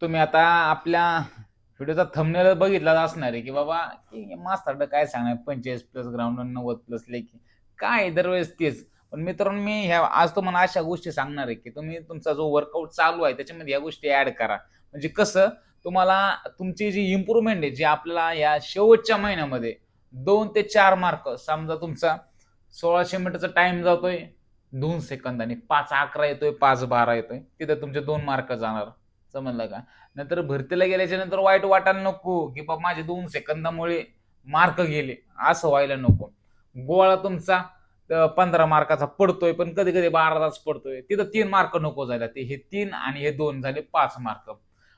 तुम्ही आता आपल्या व्हिडिओचा थंबनेल बघितला असणार आहे की बाबा की मास्तर काय सांगणार? पंचेचाळीस प्लस ग्राउंड नव्वद प्लस लेखी. काय दरवेळेस तेच? पण मित्रांनो मी ह्या आज तुम्हाला अशा गोष्टी सांगणार आहे की तुम्ही तुमचा जो वर्कआउट चालू आहे त्याच्यामध्ये या गोष्टी ऍड करा. म्हणजे कसं तुम्हाला तुमची जी इम्प्रुव्हमेंट आहे जी आपल्याला या शेवटच्या महिन्यामध्ये दोन ते चार मार्क समजा तुमचा सोळाशे मीटरचा टाइम जातोय दोन सेकंदाने पाच अकरा येतोय पाच बारा येतोय तिथं तुमचे दोन मार्क जाणार. समजलं का? नंतर भरतीला गेल्याच्यानंतर वाईट वाटायला नको. की बाबा माझे दोन सेकंदामुळे मार्क गेले. असं व्हायला नको. गोळा तुमचा पंधरा मार्काचा पडतोय पण कधी कधी बारा तास पडतोय. तिथं तीन मार्क नको जायला ते हे तीन आणि हे दोन झाले पाच मार्क.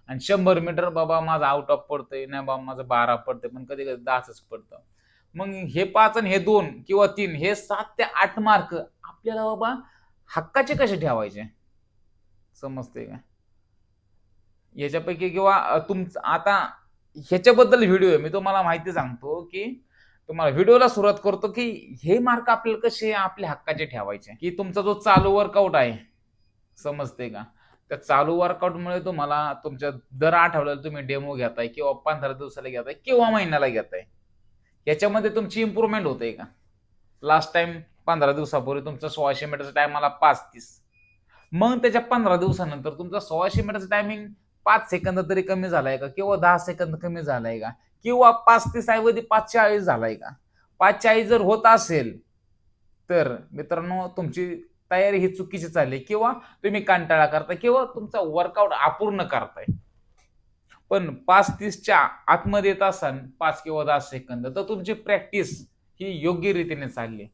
आणि शंभर मीटर बाबा माझा आउट ऑफ पडतोय. नाही बाबा माझं बारा पडतंय पण कधी कधी दहाच पडतं. मग हे पाच आणि हे दोन किंवा तीन हे सात ते आठ मार्क आपल्याला बाबा हक्काचे कसे ठेवायचे? समजते का? याच्यापैकी किंवा तुमचं आता ह्याच्याबद्दल व्हिडिओ आहे. मी तुम्हाला माहिती सांगतो की तुम्हाला व्हिडिओला सुरुवात करतो की हे मार्क आपल्याला कसे आपल्या हक्काचे ठेवायचे? की तुमचा जो चालू वर्कआउट आहे समजते का? त्या चालू वर्कआउटमुळे तुम्हाला तुमच्या दर आठवड्याला तुम्ही डेमो घेताय किंवा पंधरा दिवसाला घेताय किंवा महिन्याला घेताय. याच्यामध्ये तुमची इम्प्रुव्हमेंट होते का? लास्ट टाइम पंधरा दिवसापूर्वी तुमचा सोळाशे मीटरचा टाइम आला पाच तीस. मग त्याच्या पंधरा दिवसानंतर तुमचा सोळाशे मीटरचा टायमिंग पाच सेकंद तरी कमी झालाय का? किंवा दहा सेकंद कमी झालाय का? किंवा पाच तीस ऐवजी पाच चाळीस झालाय का? पाच चाळीस जर होत असेल तर मित्रांनो तुमची तयारी ही चुकीची चालली. किंवा तुम्ही कंटाळा करताय किंवा तुमचा वर्कआउट अपूर्ण करताय. पण पाच तीसच्या आतमध्ये येत असाल पाच किंवा दहा सेकंद तर तुमची प्रॅक्टिस ही योग्य रीतीने चालली.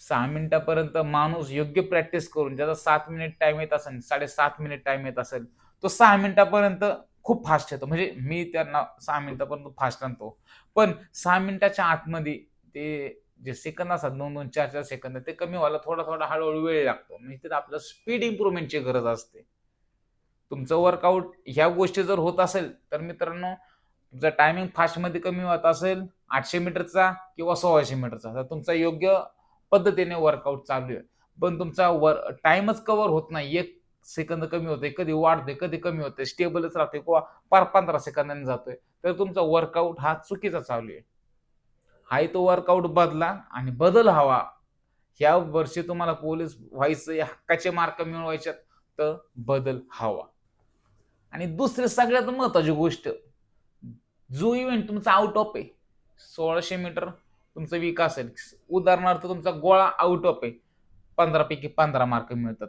सहा मिनिटापर्यंत माणूस योग्य प्रॅक्टिस करून ज्याचा सात मिनिट टाइम येत असेल साडेसात मिनिट टाइम येत असेल तो सहा मिनिटापर्यंत खूप फास्ट येतो. म्हणजे मी त्यांना सहा मिनिटापर्यंत फास्ट आणतो. पण सहा मिनिटाच्या आतमध्ये ते जे सेकंद असतात दोन दोन चार चार सेकंद ते कमी व्हायला थोडा थोडा हळूहळू वेळ लागतो. म्हणजे तिथे आपल्याला स्पीड इम्प्रुव्हमेंटची गरज असते. तुमचं वर्कआउट ह्या गोष्टी जर होत असेल तर मित्रांनो तुमचा टायमिंग फास्टमध्ये कमी होत असेल आठशे मीटरचा किंवा सोळाशे मीटरचा तर तुमचा योग्य पद्धतीने वर्कआउट चालू आहे. पण तुमचा वर टाइमच कव्हर होत नाही एक सेकंद कमी होते कधी वाढते कधी कमी होते स्टेबलच राहते किंवा पार पंधरा सेकंदांनी जातोय. तर तुमचा वर्कआउट हा चुकीचा चालू आहे. हाय तो वर्कआउट बदला आणि बदल हवा. ह्या वर्षी तुम्हाला पोलीस व्हायचं या हक्काचे मार्क मिळवायच्यात तर बदल हवा. आणि दुसरी सगळ्यात महत्वाची गोष्ट जो इव्हेंट तुमचा आउट ऑफ आहे सोळाशे मीटर तुमचा विकास असेल उदाहरणार्थ तुमचा गोळा आउट ऑफ आहे. पंधरा पैकी पंधरा मार्क मिळतात.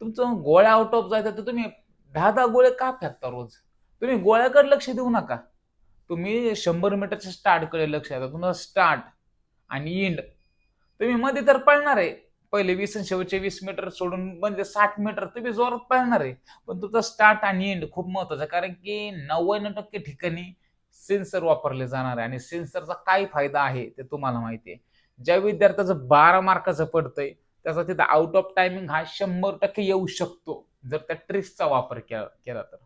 तुमचं गोळ्या आउट ऑफ जायचं तर तुम्ही दहा दहा गोळे का फेकता रोज? तुम्ही गोळ्याकडे लक्ष देऊ नका. तुम्ही शंभर मीटरच्या स्टार्टकडे लक्ष द्या. तुमचा स्टार्ट आणि इंड तुम्ही मध्ये तर पळणार आहे. पहिले वीस आणि शेवटचे वीस मीटर सोडून म्हणजे साठ मीटर तुम्ही जोरात पळणार आहे. पण तुमचा स्टार्ट आणि एंड खूप महत्त्वाचा आहे. कारण की नव्याण्णव टक्के ठिकाणी सेन्सर वापरले जाणार आहे. आणि सेन्सरचा काय फायदा आहे ते तुम्हाला माहिती आहे. ज्या विद्यार्थ्याचं बारा मार्काचं पडतंय त्याचा तिथं आउट ऑफ टायमिंग हा शंभर टक्के येऊ शकतो. जर त्या ट्रिक्सचा वापर केला केला तर.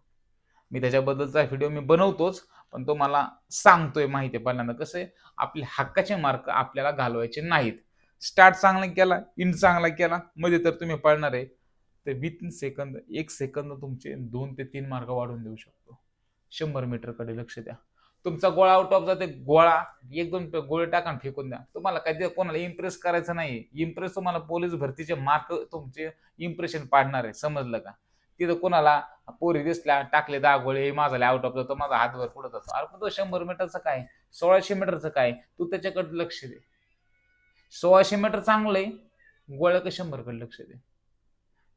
मी त्याच्याबद्दलचा व्हिडिओ मी बनवतोच पण तो मला सांगतोय माहिती आहे पहिल्यांदा कसं आहे आपले हक्काचे मार्क आपल्याला घालवायचे नाहीत. स्टार्ट चांगला केला इन चांगला केला मध्ये तर तुम्ही पळणार आहे. तर विथ सेकंद एक सेकंद तुमचे दोन ते तीन मार्क वाढवून देऊ शकतो. शंभर मीटरकडे लक्ष द्या. तुमचा गोळा आउट ऑफ जाते गोळा एक दोन गोळे टाकून फेकून द्या. तुम्हाला कधी कोणाला इम्प्रेस करायचं नाही इम्प्रेस तुम्हाला पोलीस भरतीचे मार्क तुमचे इम्प्रेशन पाडणार आहे समजलं का? तिथं कोणाला पोरी दिसल्या टाकले दहा गोळे माझा आउट ऑफ जातो माझा हातभर पुढे जातो. अरे पण तो शंभर मीटरचं काय? सोळाशे मीटरचं काय? तू त्याच्याकडे लक्ष दे. सोळाशे मीटर चांगलं आहे गोळ्याकडे शंभरकडे लक्ष दे.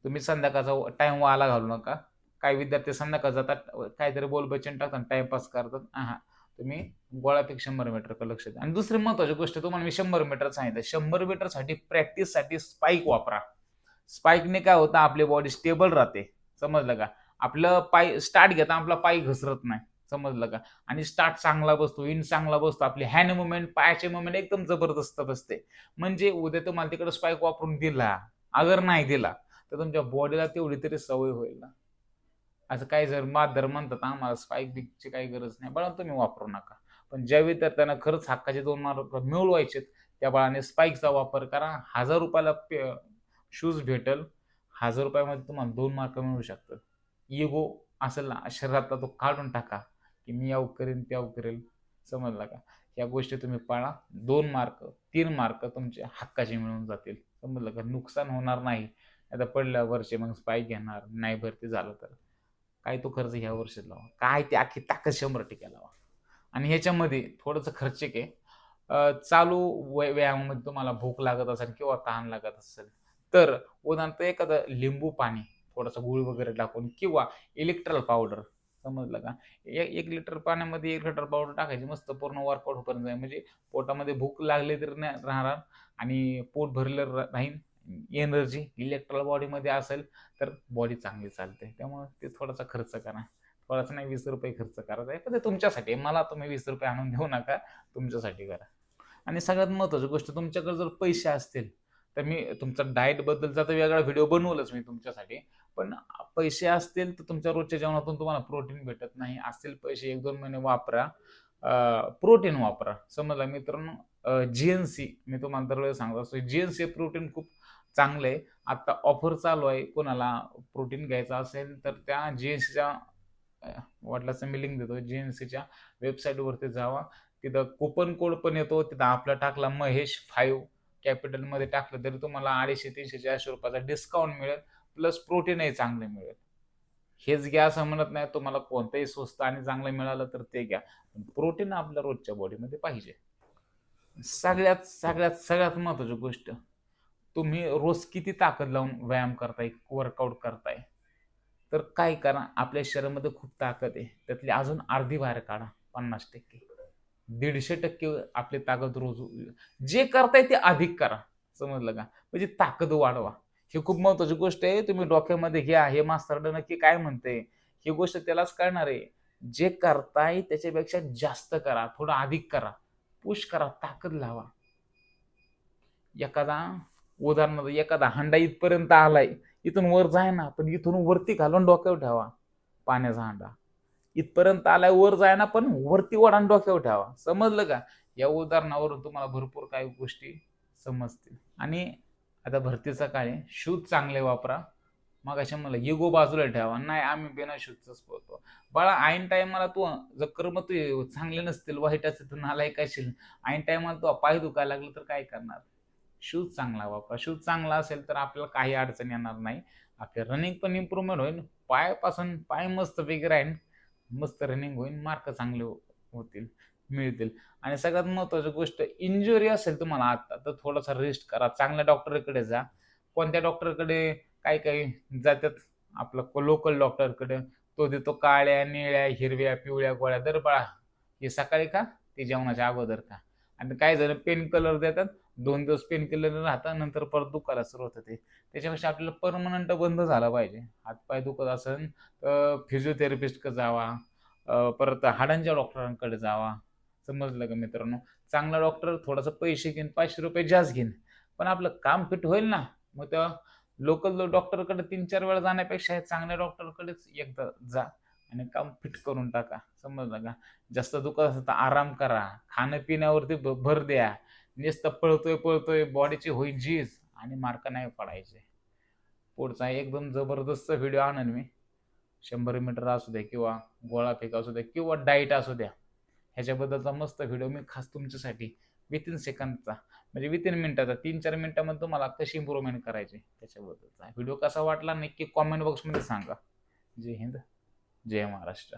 तुम्ही संध्याकाळचा टाइम वाला घालू नका. काही विद्यार्थी संध्याकाळ जातात काहीतरी बोल बच्चन टाकतात टाइमपास करतात. हा तुम्ही गोळ्यापेक्षा शंभर मीटरकडे लक्ष द्या. आणि दुसरी महत्वाची गोष्ट तुम्हाला मी शंभर मीटर सांगितलं. शंभर मीटरसाठी प्रॅक्टिससाठी स्पाईक वापरा. स्पाईकने काय होतं आपली बॉडी स्टेबल राहते. समजलं का? आपलं पाय स्टार्ट घेता आपला पाय घसरत नाही. समजलं का? आणि स्टार्ट चांगला बसतो इन चांगला बसतो. आपली हँड मुवमेंट पायाचे मुवमेंट एकदम जबरदस्त बसते. म्हणजे उद्या तुम्हाला तिकडे स्पाईक वापरून दिला. अगर नाही दिला तर तुमच्या बॉडीला तेवढी तरी सवय होईल ना. असं काही जर माधर म्हणतात आम्हाला स्पाईक बिकची काही गरज नाही. बळा तुम्ही वापरू नका. पण ज्या विद्यार्थ्यांना खरंच हक्काचे दोन मार्क मिळवायचे त्या बाळाने स्पाईकचा वापर करा. हजार रुपयाला शूज भेटल हजार रुपयामध्ये तुम्हाला दोन मार्क मिळू शकतात. इगो असेल ना शरीरातला तो काढून टाका की मी याव करेन त्याव करेल. समजला का? या गोष्टी तुम्ही पाळा. दोन मार्क तीन मार्क तुमचे हक्काचे मिळून जातील. समजलं का? नुकसान होणार नाही. आता पडल्यावरचे मग स्पाईक घेणार नाही भरती झालं तर. काय तो खर्च ह्या वर्षात लावा? काय ते अख्खी ताकद शंभर टक्के लावा? आणि ह्याच्यामध्ये थोडंसं खर्चिक आहे. चालू व्यायामामध्ये तुम्हाला भूक लागत असेल किंवा तहान लागत असेल तर उदाहरणार्थ एखादं लिंबू पाणी थोडंसं गुळ वगैरे टाकून किंवा इलेक्ट्रल पावडर समजलं का? एक लिटर पाण्यामध्ये एक लिटर पावडर टाकायची मस्त पूर्ण वर्कआउट होईपर्यंत जाईल. म्हणजे पोटामध्ये भूक लागली तर नाही राहणार आणि पोट भरलं राहील राहीन. एनर्जी इलेक्ट्रॉल बॉडीमध्ये असेल तर बॉडी चांगली चालते. त्यामुळे ते थोडासा खर्च करा. थोडासा नाही वीस रुपये खर्च करायचा आहे पण ते तुमच्यासाठी मला तुम्ही वीस रुपये आणून देऊ नका. तुमच्यासाठी करा. आणि सगळ्यात महत्त्वाची गोष्ट तुमच्याकडे जर पैसे असतील तर मी तुमचा डाएट बद्दलचा तर वेगळा व्हिडिओ बनवलंच मी तुमच्यासाठी. पण पैसे असतील तर तुमच्या रोजच्या जेवणातून तुम्हाला प्रोटीन भेटत नाही. असतील पैसे एक दोन महिने वापरा. प्रोटीन वापरा. समजला? मित्रांनो जीएनसी मी तुम्हाला दरवेळेस सांगत असतो जीएनसी प्रोटीन खूप चांगलं आहे आता ऑफर चालू आहे कोणाला प्रोटीन घ्यायचं असेल तर त्या जीएनसीच्या वाटल्याचं मी लिंक देतो. सीच्या वेबसाईटवरती जावा. तिथं कुपन कोड पण येतो. तिथं आपला टाकला महेश फाईव्ह कॅपिटलमध्ये टाकलं तरी तुम्हाला अडीचशे तीनशे चारशे रुपयाचा डिस्काउंट मिळेल. प्लस प्रोटीनही चांगले मिळेल. हेच घ्या असं म्हणत नाही. तुम्हाला कोणतंही स्वस्त आणि चांगलं मिळालं तर ते घ्या. पण प्रोटीन आपल्या रोजच्या बॉडीमध्ये पाहिजे. सगळ्यात सगळ्यात सगळ्यात महत्वाची गोष्ट. तुम्ही रोज किती ताकद लावून व्यायाम करताय वर्कआउट करताय? तर काय करा आपल्या शरीरामध्ये खूप ताकद आहे. त्यातली अजून अर्धी बाहेर काढा पन्नास टक्के. दीडशे टक्के आपली ताकद रोज जे करताय ते अधिक करा. समजलं का? म्हणजे ताकद वाढवा. ही खूप महत्वाची गोष्ट आहे. तुम्ही डोक्यामध्ये घ्या हे मास्तरड नक्की काय म्हणते? ही गोष्ट त्यालाच कळणार आहे. जे करताय त्याच्यापेक्षा जास्त करा थोडं अधिक करा. पुश करा ताकद लावा. एखादा उदाहरणार्थ एखादा हांडा इथपर्यंत आलाय इथून वर जाय ना पण इथून वरती घालून डोक्यावर ठेवा पाण्याचा हांडा. इथपर्यंत आलाय वर जाय ना पण वरती वडान डोक्यावर ठेवा. समजलं का? या उदाहरणावरून तुम्हाला भरपूर काही गोष्टी समजतील. आणि आता भरतीचा काळ आहे. शूज चांगले वापरा. मग अशा मला इगो बाजूला ठेवा. नाही आम्ही बिना शूजच पोहतो. बाळा ऐन टायमाला तू जर कर्म तू चांगले नसतील वाईट असेल तर नालायक असेल. ऐन टायमाला तू पाय दुखायला लागलं तर काय करणार? शूज चांगला वापरा. शूज चांगला असेल तर आपल्याला काही अडचण येणार नाही. आपले रनिंग पण इम्प्रूव्हमेंट होईल. पायापासून पाय मस्त वेगळे राहील मस्त रनिंग होईल. मार्क चांगले हो, होतील मिळतील. आणि सगळ्यात महत्वाची गोष्ट इंजुरी असेल तुम्हाला आता तर थोडासा रेस्ट करा. चांगल्या डॉक्टरकडे जा. कोणत्या डॉक्टरकडे काही काही जातात? आपलं लोकल डॉक्टरकडे तो देतो काळ्या निळ्या हिरव्या पिवळ्या गोळ्या. दर बाळा हे सकाळी का? ते जेवणाच्या अगोदर का? आणि काही जण पेन कलर देतात. दोन दिवस पेन किलर राहतात नंतर परत दुखायला होतं ते. त्याच्यापेक्षा आपल्याला परमनंट बंद झाला पाहिजे. हातपाय दुखत असेल तर फिजिओथेरपिस्टकडे जावा. परत हाडांच्या डॉक्टरांकडे जावा. समजलं का मित्रांनो? चांगला डॉक्टर थोडासा पैसे घेईन पाचशे रुपये जास्त घेईन. पण आपलं काम फिट होईल ना? मग तेव्हा लोकल डॉक्टरकडे तीन चार वेळा जाण्यापेक्षा हे चांगल्या डॉक्टरकडेच एकदा जा आणि काम फिट करून टाका. समजलं का? जास्त दुखत असेल तर आराम करा. खाणं पिण्यावरती भर द्या. नुसतं पळतोय पळतोय बॉडीची होईल झीज आणि मार्क नाही पडायचे. पुढचा एकदम जबरदस्त व्हिडिओ आणेन मी. शंभर मीटर असू द्या किंवा गोळा फेक असू द्या किंवा डाईट असू द्या. ह्याच्याबद्दलचा मस्त व्हिडिओ मी खास तुमच्यासाठी विथिन सेकंदचा म्हणजे विथिन मिनिटाचा तीन चार मिनिटामध्ये तुम्हाला कशी इम्प्रूव्हमेंट करायची त्याच्याबद्दलचा. व्हिडिओ कसा वाटला नक्की कॉमेंट बॉक्समध्ये सांगा. जय हिंद जय महाराष्ट्र.